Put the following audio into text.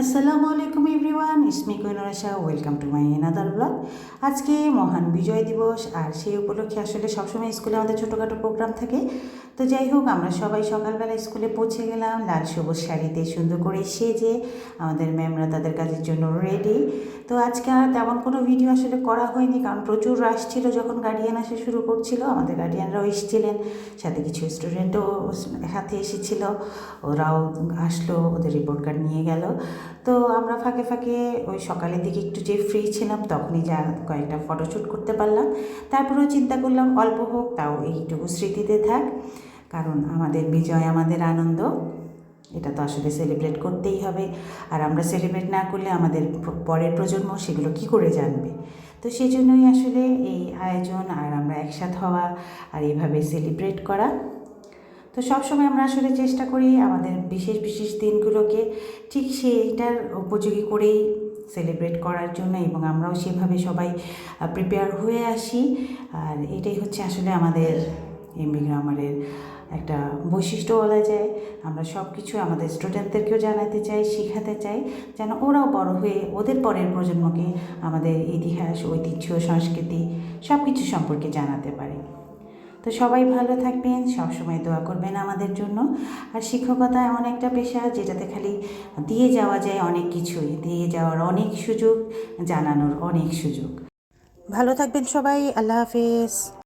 আসসালামু আলাইকুম everyone it's me কৈনরাশা welcome to my another blog আজকে মহান বিজয় দিবস, আর সেই উপলক্ষে আসলে সবসময় স্কুলে আমাদের ছোটোখাটো প্রোগ্রাম থাকে। তো যাই হোক, আমরা সবাই সকালবেলা স্কুলে পৌঁছে গেলাম, লাল সবুজ শাড়িতে সুন্দর করে সেজে আমাদের ম্যামরা তাদের কাজের জন্য রেডি তো আজকে আর তেমন কোনো ভিডিও আসলে করা হয়নি, কারণ প্রচুর রাশ ছিল যখন গার্ডিয়ান আসা শুরু করছিল। আমাদের গার্ডিয়ানরাও এসেছিলেন, সাথে কিছু স্টুডেন্টও সাথে এসেছিল। ওরাও আসলো, ওদের রিপোর্ট কার্ড নিয়ে গেল। তো আমরা ফাঁকে ফাঁকে ওই সকালের দিকে একটু যে ফ্রি ছিলাম তখনই যা কয়েকটা ফটোশ্যুট করতে পারলাম। তারপরেও চিন্তা করলাম অল্প হোক, তাও এইটুকু স্মৃতিতে থাক। কারণ আমাদের বিজয়, আমাদের আনন্দ, এটা তো আসলে সেলিব্রেট করতেই হবে। আর আমরা সেলিব্রেট না করলে আমাদের পরের প্রজন্ম সেগুলো কি করে জানবে? তো সেই জন্যই আসলে এই আয়োজন আর আমরা একসাথ হওয়া আর এইভাবে সেলিব্রেট করা। তো সবসময় আমরা আসলে চেষ্টা করি আমাদের বিশেষ বিশেষ দিনগুলোকে ঠিক সেইটার উপযোগী করেই সেলিব্রেট করার জন্য এবং আমরাও সেভাবে সবাই প্রিপেয়ার হয়ে আসি। আর এটাই হচ্ছে আসলে আমাদের এমবি গ্রামারের একটা বৈশিষ্ট্য বলা যায়। আমরা সব কিছু আমাদের স্টুডেন্টদেরকেও জানাতে চাই, শেখাতে চাই, যেন ওরাও বড় হয়ে ওদের পরের প্রজন্মকে আমাদের ইতিহাস, ঐতিহ্য, সংস্কৃতি সব কিছু সম্পর্কে জানাতে পারে। তো সবাই ভালো থাকবেন, সবসময় দোয়া করবেন আমাদের জন্য। আর শিক্ষকতা এমন একটা পেশা যেটাতে খালি দিয়ে যাওয়া যায় অনেক কিছুই, দিয়ে যাওয়ার অনেক সুযোগ, জানানোর অনেক সুযোগ। ভালো থাকবেন সবাই, আল্লাহ হাফেজ।